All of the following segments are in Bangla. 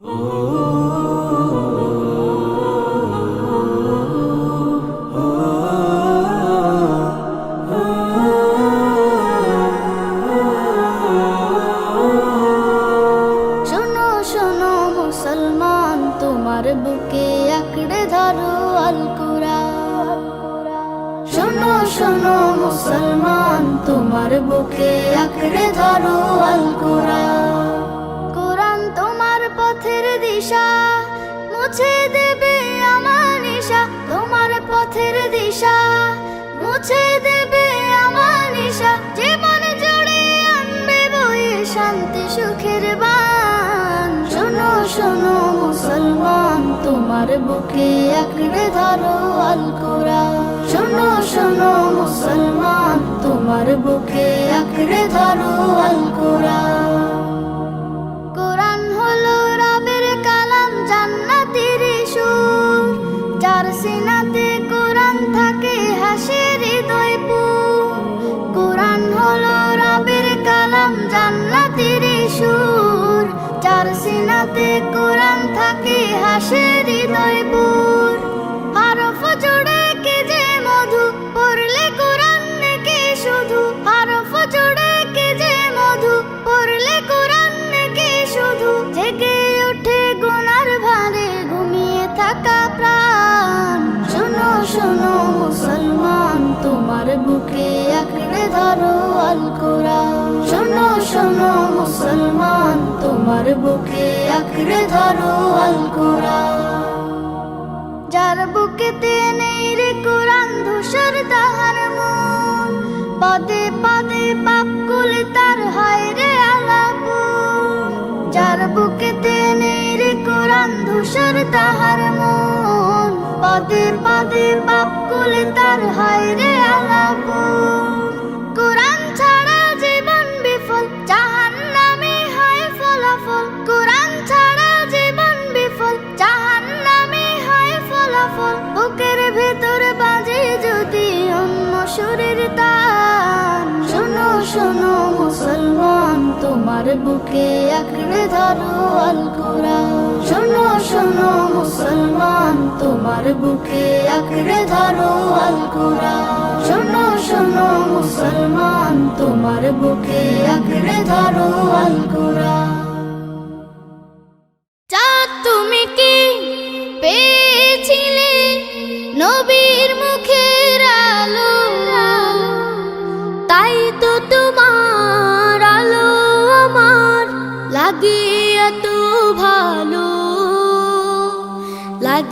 শোনো আঁকড়ে ধরো আল কোরআন। শোনো শোনো মুসলমান, তোমার বুকে আঁকড়ে ধরো আল কোরআন। কোরআন হলো রবের কালাম, জান্নাতের সুর। যার সিনাতে কোরআন থাকে হাসে হৃদয় পুর। কোরআন হলো রবের কালাম, জান্নাতের সুর। যার সিনাতে কোরআন থাকে হাসে হৃদয় পুর। হরফ জোড়ে কে যে মধু, পড়লে কোরআন কে শুধু। হরফ জোড়ে কে যে মধু, পড়লে কোরআন কে শুধু। জেগে ওঠে গুনার ভারে ঘুমিয়ে থাকা প্রাণ। শোনো শোনো মুসলমান, তোমার বুকে আঁকড়ে ধরো আল কোরআন তোমার বুকে আঁকড়ে ধরো আল কোরআন যার বুকেতে নেই রে কোরআন, ধূসর তাহার মন। পদে পদে পাপ কুলে তার হয় রে আলাপুন যার বুকেতে নেই রে কোরআন, ধূসর তাহার মন। পদে পদে পাপ কুলে তার হয় রে আলাপুন অন্য সুরের তান শোনো শোনো, মুসলমান, তোমার বুকে আঁকড়ে ধরো আল কোরআন শোনো শোনো, মুসলমান, তোমার বুকে আঁকড়ে ধরো আল কোরআন শোনো শোনো, মুসলমান, তোমার বুকে আঁকড়ে ধরো আল কোরআন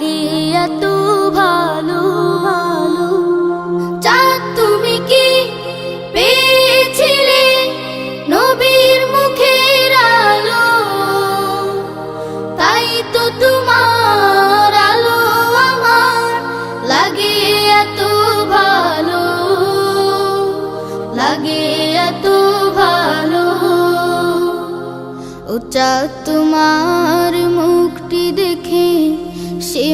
লাগে এত ভালো চাঁদ তুমি কি পেয়েছিলে নবীর মুখের আলো, তাই তো তোমার লাগে এত ভালো, লাগে এত ভালো। উচ্চা তোমার মুখটি দেখে সে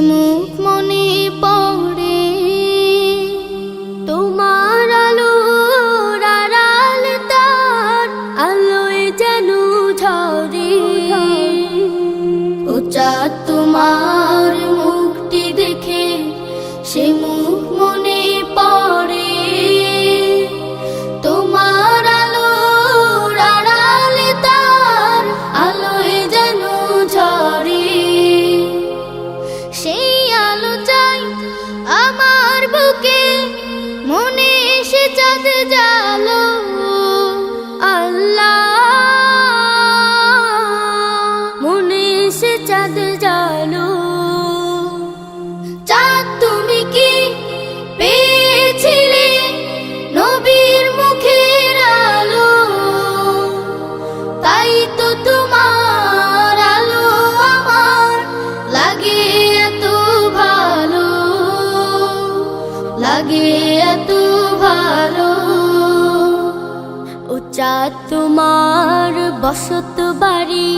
বসত বাড়ি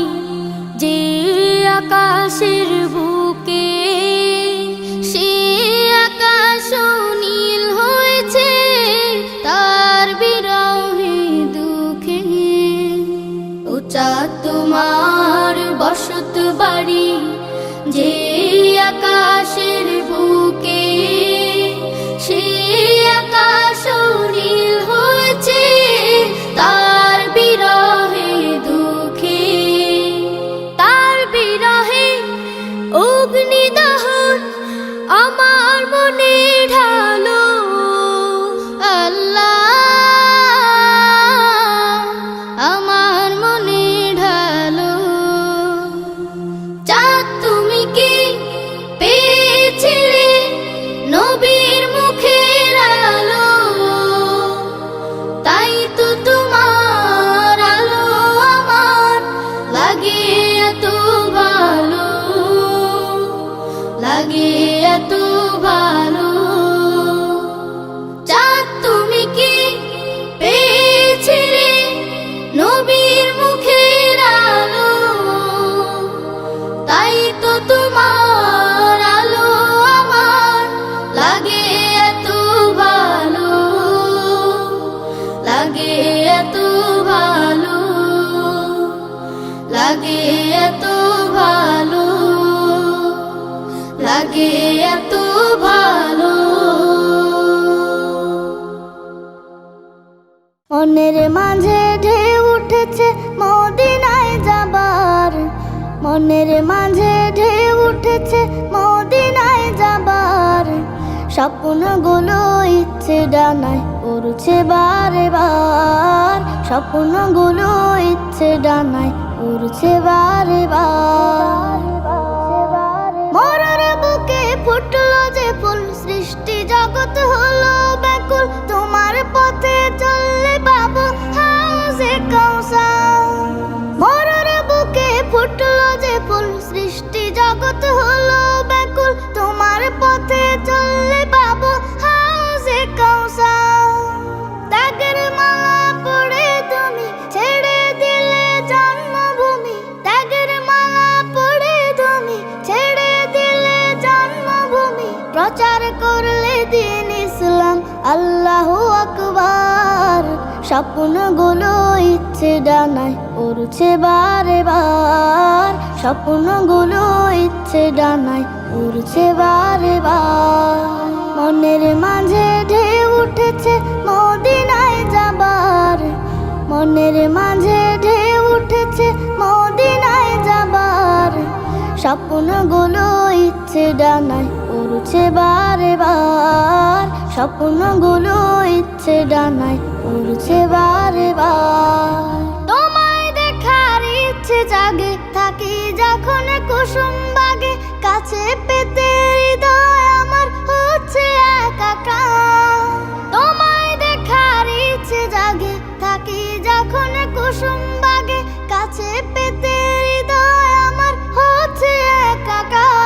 যে আকাশের বুকে, সে আকাশ নীল হয়েছে তার বিরহে দুঃখে। উচা তোমার বসত বাড়ি মনের মাঝে ঢেউ উঠেছে, মদিনায় যাবার। স্বপ্নগুলো ইচ্ছে ডানায় উড়ছে বারে বার। স্বপ্নগুলো ইচ্ছে ডানায় উড়ছে বারে বার। মরার বুকে ফুটলো যে ফুল, সৃষ্টি জগৎ হলো ব্যাকুল। স্বপ্নগুলো ইচ্ছে ডানায় উড়ছে বারে বার। স্বপ্নগুলো ইচ্ছে ডানায় উড়ছে বারে বার। মনের মাঝে ঢেউ উঠেছে মদিনায় যাবার। মনের মাঝে ঢেউ উঠেছে মদিনায় যাবার। স্বপ্নগুলো ইচ্ছে ডানায় উড়ছে বারে বার, স্বপ্নগুলো ইচ্ছে ডানায় উড়ছে বারে বার। তোমায় দেখার ইচ্ছে জাগে, থাকি যখন কুসুম বাগে, কাছে পেতে হৃদয় আমার হচ্ছে একাকার। তোমায় দেখার ইচ্ছে জাগে, থাকি যখন কুসুম বাগে, কাছে পেতে হৃদয় আমার হচ্ছে একাকার।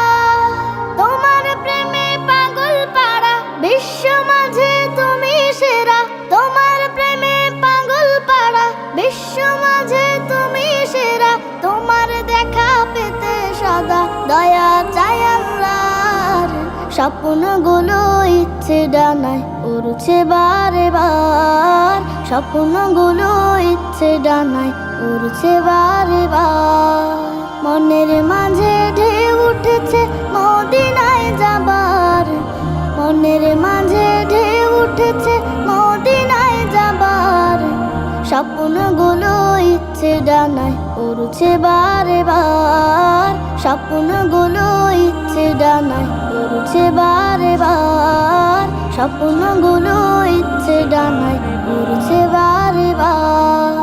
স্বপ্নগুলো ইচ্ছে ডানায় উড়ছে বারে বার। স্বপ্নগুলো ইচ্ছে ডানায় উড়ছে বারে বার। মনের মাঝে ঢেউ উঠেছে মদিনায় যাবার। মনের মাঝে ঢেউ উঠেছে মদিনায় যাবার। স্বপ্নগুলো ইচ্ছে ডানায় উড়ছে বারে বার। স্বপ্নগুলো ইচ্ছে ডানায় উড়ছে বারে বার। স্বপ্নগুলো ইচ্ছে ডানায় উড়ছে বারে বার।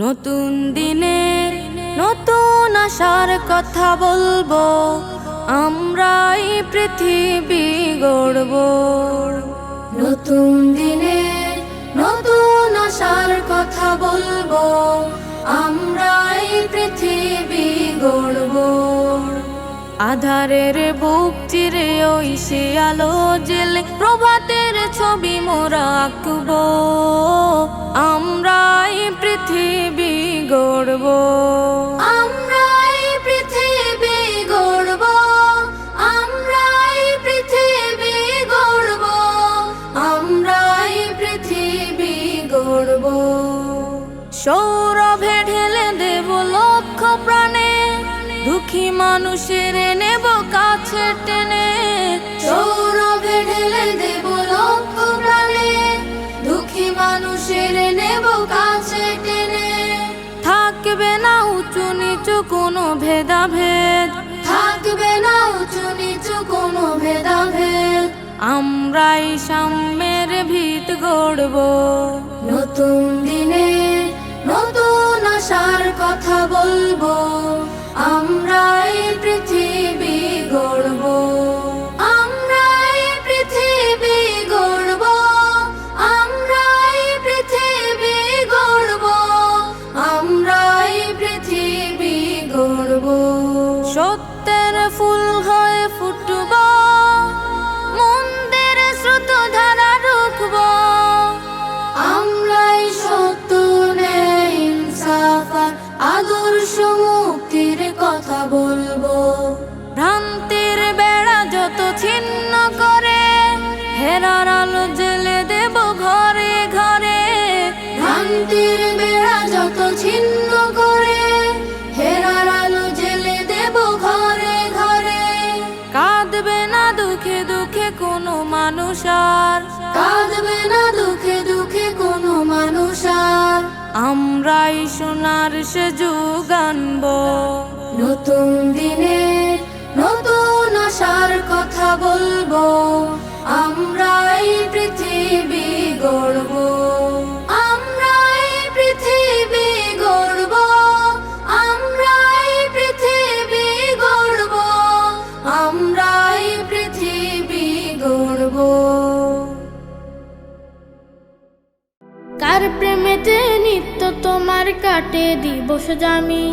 নতুন দিনের নতুন আশার কথা বলব আমরাই পৃথিবী গড়ব। নতুন দিনের নতুন আশার কথা বলব আমরাই পৃথিবী আধারের বুক চিরে ওই সে আলো জেলে প্রভাতের ছবি মোরা আঁকবো। আমরা এই পৃথিবী গড়ব। এই পৃথিবী গড়ব। পৃথিবী গড়ব। আমরা এই পৃথিবী গড়ব। দুঃখী মানুষের নেব কাছে টেনে। সৌরভে ঢেলে দেব লক্ষ প্রাণে। দুঃখী মানুষের নেব কাছে টেনে। থাকবে না উঁচু নিচু কোনো ভেদাভেদ। থাকবে না উঁচু নিচু কোনো ভেদাভেদ। আমরাই সাম্যের ভিত গড়ব। নতুন দিনে নতুন আশার কথা বলব। আমরা এই পৃথিবী গড়ব। বলব। ভ্রান্তির বেড়া যত ছিন্ন করে, হেরার আলো জেলে দেব ঘরে ঘরে। ভ্রান্তির বেড়া যত ছিন্ন করে, হেরার আলো দেব ঘরে ঘরে। কাঁদবে না দুঃখে দুঃখে কোনো মানুষ আর। কাঁদবে না দুঃখে দুঃখে কোনো মানুষ আর। আমরাই সোনার সে যুগানব নতুন দিনে নতুন আশার কথা বলব, আমরা এই পৃথিবী গড়ব। পৃথিবী পৃথিবী পৃথিবী গড়ব। কার প্রেমেতে নিত্য তোমার কাটে দিবস জামি?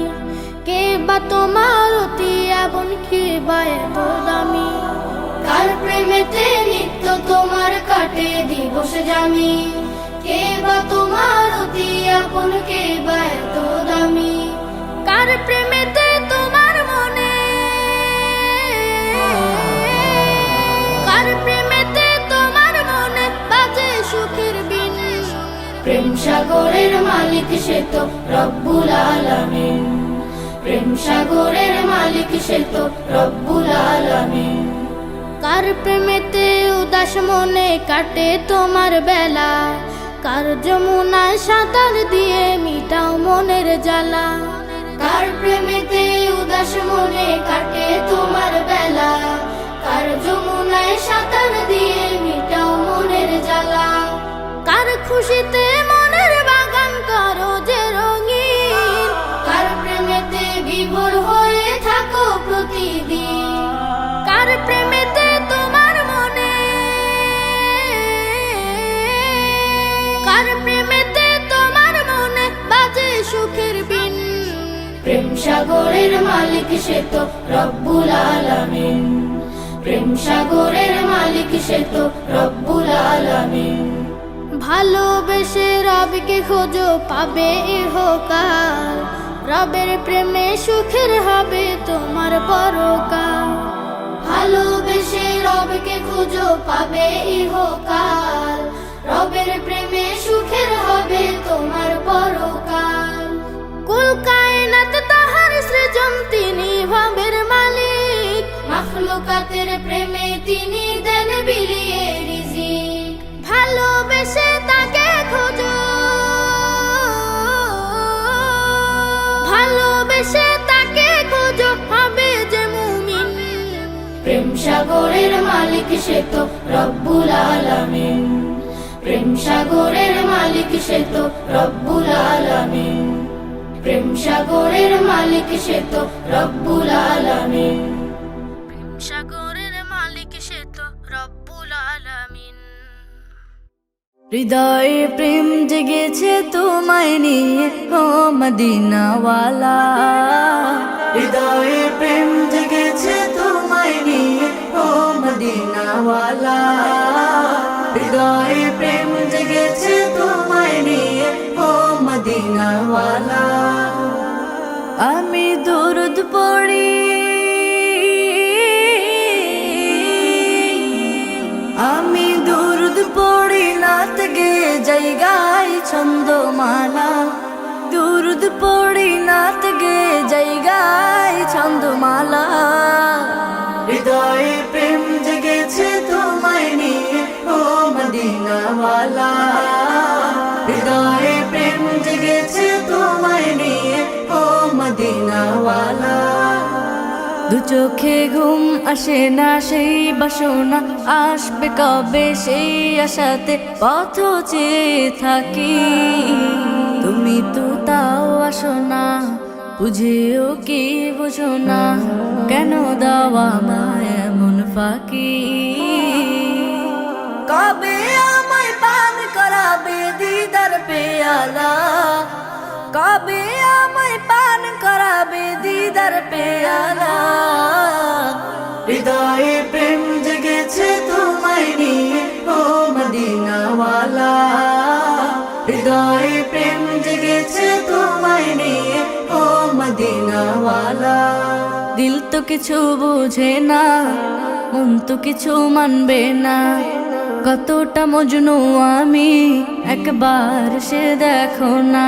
কে বা তোমার অতি এমন কে বা এত দামি কার প্রেমেতে নিত্য তোমার কাটে দিবস জামি? কে বা তোমার অতি আপন কে বা এত দামি কার প্রেমেতে তোমার মনে? কার প্রেমেতে তোমার মনে বাজে সুখের বিন? প্রেম সাগরের মালিক সে তো রব্বুল আলামিন। প্রেম সাগরের মালিক সে তো কার প্রেমেতে উদাস মনে কাটে তোমার বেলা? কার যমুনায় সাঁতার দিয়ে মিটাও মনের জ্বালা? কার প্রেমেতে উদাস মনে কাটে তোমার বেলা? কার যমুনায় সাঁতার দিয়ে মিটাও মনের জ্বালা? কার খুশিতে মনের বাগান করো যে সাগরের মালিক সে তো রব্বুল আলামিন। প্রেম সাগরের মালিক সে তো রব্বুল আলামিন। ভালোবেসে রবকে খোঁজো পাবে ইহকাল। রবের প্রেমে সুখের হবে তোমার পরকাল। ভালোবেসে রবকে খোঁজো পাবে ইহকাল। রবের প্রেমে সুখের হবে তোমার পরকাল। কুল কায়নাত তিনি ভাবের মালিক। মাখলুকাতের প্রেমে তিনি দেন বিলিয়ে রিজিক। ভালোবেসে তাকে খোঁজো। ভালোবেসে তাকে খোঁজো। হবে যে মুমিন। প্রেম সাগরের মালিক সে তো রব্বুল আলামিন। প্রেম সাগরের মালিক সে তো রব্বুল আলামিন। প্রেম সাগরের মালিক সে তো রব্বুল আলামিন। সাগরের মালিক সে তো রব্বুল আলামিন। হৃদয়ে প্রেম জেগেছে তোমায় নিয়ে ও মদিনাওয়ালা। হৃদয়ে প্রেম জেগেছে তোমায় নিয়ে ও মদিনাওয়ালা। হৃদয়ে প্রেম জেগেছে তোমায় নিয়ে ও মদিনাওয়ালা। আমি দুরুদ পড়ি। আমি দুরুদ পড়ি নাত গে যাই গাই ছন্দমালা। দুরুদ পড়ি নাত গে যাই গাই ছন্দমালা। হৃদয়ে প্রেম জেগেছে তোমায় নিয়ে, ও মদিনাওয়ালা। হৃদয়ে দু চোখে ঘুম আসে না সেই বাসনা। আসবে কবে সেই আশাতে পথ চেয়ে থাকি। তুমি তো তাও আসো না, বুঝেও কি বুঝো না। কেন দাওয়া মায় এমন ফাঁকি? কবে আমায় পান করাবে দিদার পেয়ালা? কবে আমায় পান করাবে দিদার পেয়ালা? হৃদয়ে প্রেম জেগেছে তোমায় নিয়ে ও মদিনাওয়ালা। হৃদয়ে প্রেম জেগেছে তোমায় নিয়ে ও মদিনাওয়ালা। দিল তো কিছু বুঝে না মন তো কিছু মানবে না। কতটা মজনু আমি একবার সে দেখো না।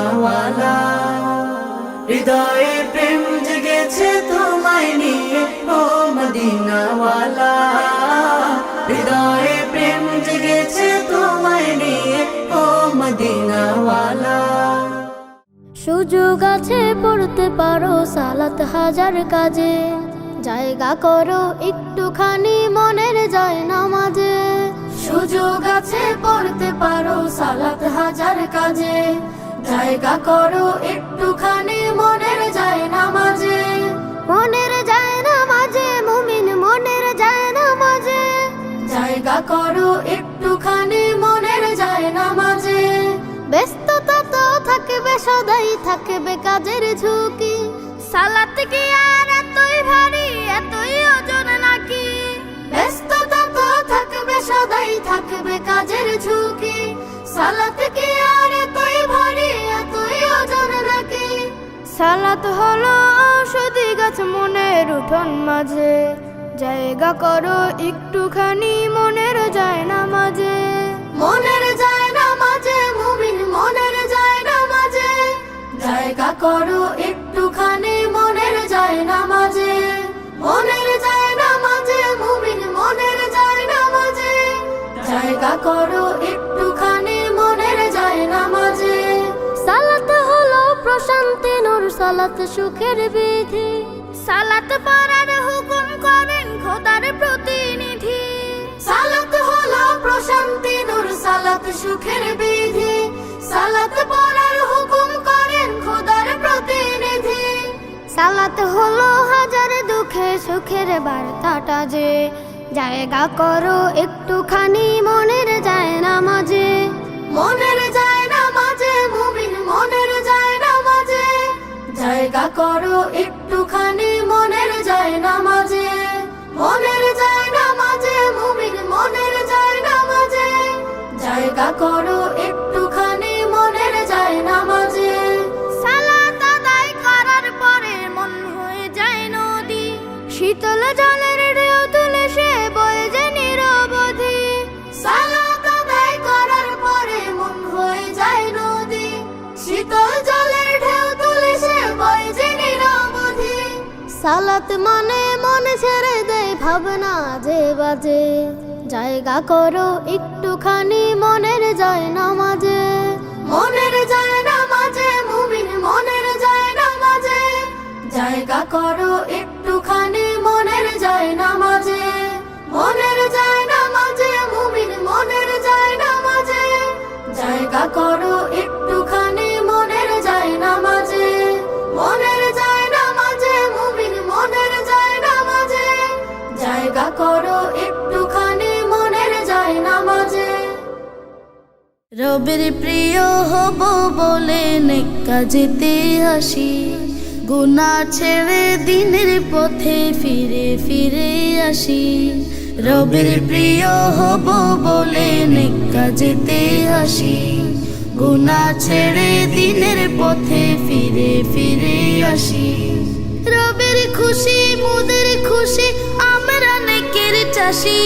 মদিনাওয়ালা হৃদয়ে প্রেম জেগেছে তোমায় নিয়ে, ও মদিনাওয়ালা। হৃদয়ে প্রেম জেগেছে তোমায় নিয়ে, ও মদিনাওয়ালা। সুযোগ আছে পড়তে পারো, সালাত হাজার কাজে। জায়গা করো, একটুখানি মনের যায় নামাজে। সুযোগ আছে পড়তে পারো, সালাত হাজার কাজে। জায়গা করো একটুখানি মনের যায় নামাজে মনের যায় নামাজে মুমিন মনের যায় নামাজে জায়গা করো একটুখানি মনের যায় নামাজে ব্যস্ততা তো থাকবে সদাই থাকবে কাজের ঝুঁকি। সালাত কি আর এতই ভারী এতই ওজন নাকি? ব্যস্ততা তো থাকবে সদাই থাকবে কাজের ঝুঁকি। সালাত কি আর এতই সালাত হলো ঔষধি গাছ মনের উঠোন মাঝে। জায়গা করো একটুখানি, মনের যায় না মাঝে। মনের যায় না মাঝে, মুমিন মনের যায় না মাঝে। জায়গা করো একটুখানি, মনের যায় না মাঝে। মনের যায় না মাঝে, মুমিন মনের যায় না মাঝে। জায়গা করো একটুখানি সালাত সুখের বিধি। সালাত পড়ার হুকুম করেন খোদার প্রতিনিধি। সালাত হলো প্রশান্তি নূর সালাত সুখের বিধি। সালাত পড়ার হুকুম করেন খোদার প্রতিনিধি। সালাত হলো হাজার দুঃখে সুখের বার্তাটা যে। জায়গা করো একটুখানি মনের যায় না মাঝে। মনের যায় জায়গা করো, একটুখানি মনের যায় না মাঝে। মনের যায় না মাঝে, মুমিন মনের যায় না মাঝে। জায়গা করো একটুখানি সালাত মানে মন ছেড়ে দেয় ভাবনা যে বাজে। জায়গা করো একটুখানি মনের যায় না মাঝে মনের যায় না মাঝে মুমিন মনের যায় না মাঝে জায়গা করো একটুখানি মনের যায় না মাঝে মনের যায় না মাঝে মুমিন মনের যায় না মাঝে জায়গা করো রবের প্রিয় হব বলে নেকা যেতে আসি গুনা ছেড়ে দিনের পথে ফিরে ফিরে আসি। রবের প্রিয় হব বলে নেক কাজেতে আসি গুনা ছেড়ে দিনের পথে ফিরে ফিরে আসি। রবের খুশি, মুদের খুশি, আমরা নেকের চাষি।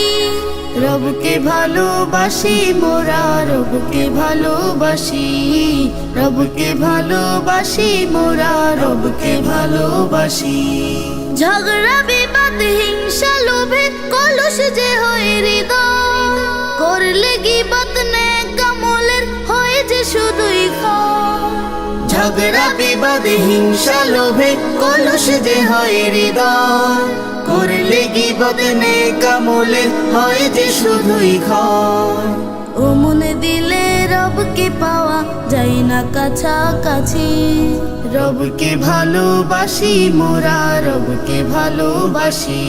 রবকে ভালোবাসি, মোরা রবকে ভালোবাসি। রবকে ভালোবাসি, মোরা রবকে ভালোবাসি। ঝগড়া, বিবাদ, হিংসা, লোভে কলুষ যে হয় হৃদয়, করলে গিবত নে কামলের হয় যে শুধুই ঝগড়া, বিবাদ, হিংসা, লোভে কলুষ যে হয় হৃদয় করলে কি বদনে কামলে হয় যে শুধুই খয় ও মনে দিলে রবকে পাওয়া যায় না কাছাকাছি। রবকে ভালোবাসি মোরা রবকে ভালোবাসি।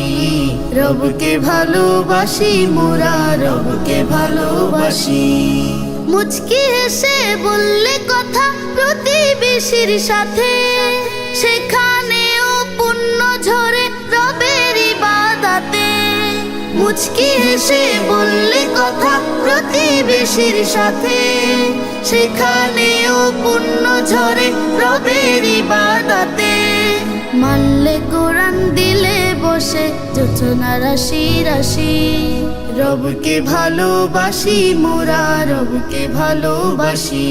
রবকে ভালোবাসি মোরা রবকে ভালোবাসি। মুচকি হেসে বললে কথা প্রতিবেশীর সাথে। সেখানেও পুণ্য ঝরে মুচকি এসে বললে কথা প্রতিবেশীর সাথে। সেখানেও পুণ্য ঝরে রবের বাদাতে। মানলে কোরআন দিলে বসে যোচনা রাশি রাশি। রবকে ভালোবাসি মোরা, রবকে ভালোবাসি।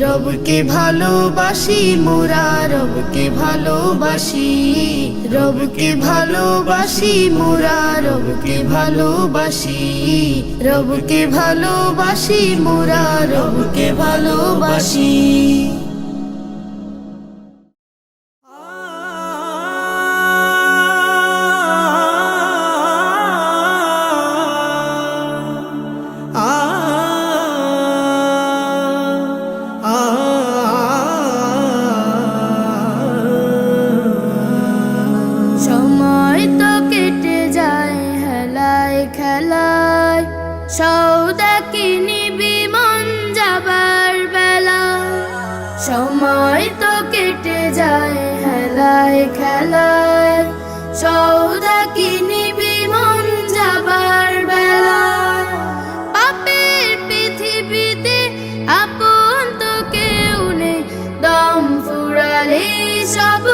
রবকে ভালোবাসি মোরা, রবকে ভালোবাসি। রবকে ভালোবাসি মোরা, রবকে ভালোবাসি। রবকে ভালোবাসি মোরা, রবকে ভালোবাসি। সময় তো কেটে যায়, হেলায় খেলায়। সৌদা কিনিবি মন যাবার বেলা পাপের পৃথিবীতে আপন তো কেউ নেই, দম ফুরালে সব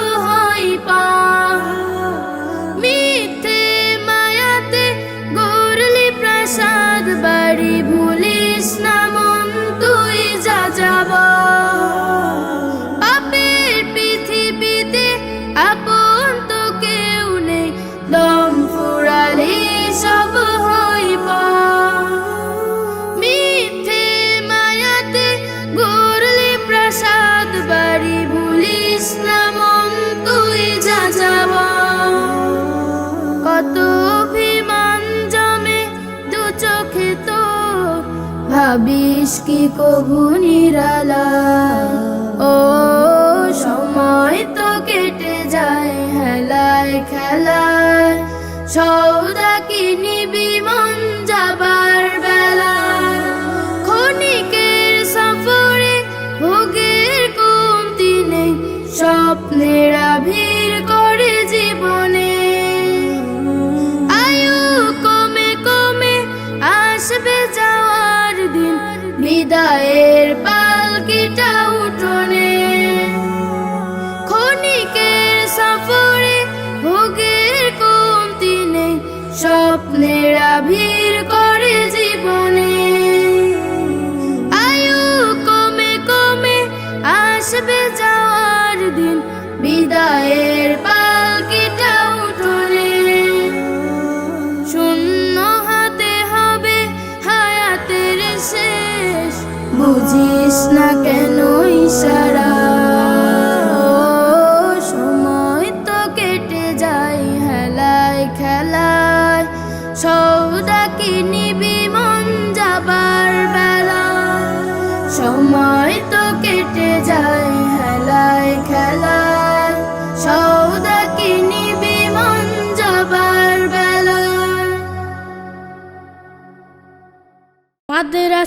ভাবিস কি কবু নিরালা? ও, সময় তো কেটে যায় হেলায় খেলায়। সৌদা কিনিবি বিমান যাবার ভোগের স্বপ্নের করে জীবনে। আয়ু কমে কমে আসবে যাওয়ার দিন বিদায়ের পালকিটা না কেন ইশারা?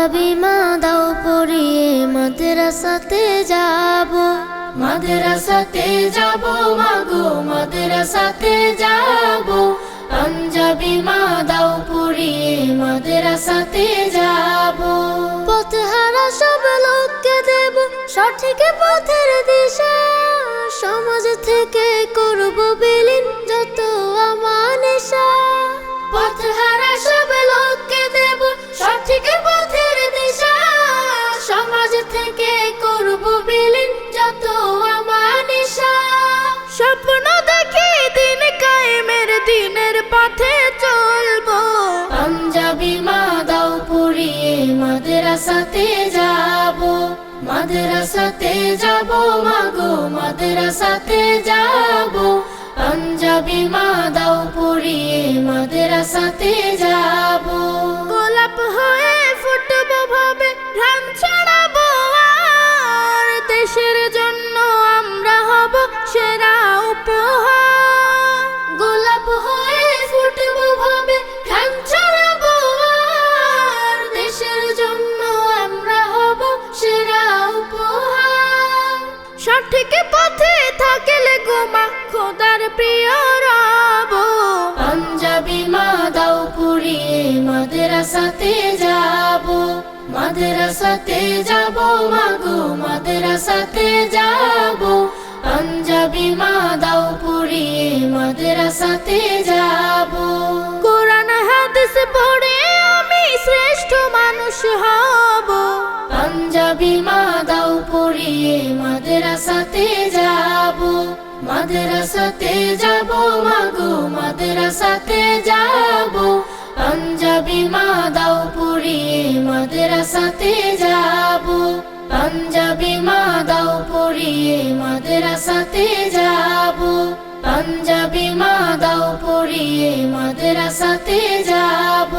পাঞ্জাবি মা দাও পরিয়ে মাদ্রাসাতে যাব। মাদ্রাসাতে যাব মাগো মাদ্রাসাতে যাব। পাঞ্জাবি মা দাও পড়িয়ে মাদ্রাসাতে যাব। পথহারা সব লোককে দেব সঠিক পথের দিশা। সমাজ থেকে করব বিলীন যত আমানেশা পথহারা মাদ্রাসাতে যাব মাদ্রাসাতে যাব মাগো মাদ্রাসাতে যাব। পাঞ্জাবি মা দাও মাদ্রাসাতে যাব। গোলাপ হয়ে ফুটবো ভাবে, ধান ছড়াবো আর দেশের সঠিক পথে থাকলে গোমা খোদার প্রিয় রব। পাঞ্জাবি মা দাও পুড়িয়ে মাদ্রাসাতে যাব। মাদ্রাসাতে যাব মাগো মাদ্রাসাতে যাব। পাঞ্জাবি মা দাও পুড়িয়ে মাদ্রাসাতে যাব। কোরআন হাদিস পড়ে শ্রেষ্ঠ মানুষ হব। পাঞ্জাবি মা দাও পড়িয়ে মাদ্রাসাতে যাব। মাদ্রাসাতে যাব মাগো, মাদ্রাসাতে যাব। পাঞ্জাবি মা দাও পড়িয়ে মাদ্রাসাতে যাব। পাঞ্জাবি মা দাও পড়িয়ে মাদ্রাসাতে যাব। পাঞ্জাবি মা দাও পড়িয়ে মাদ্রাসাতে যাব।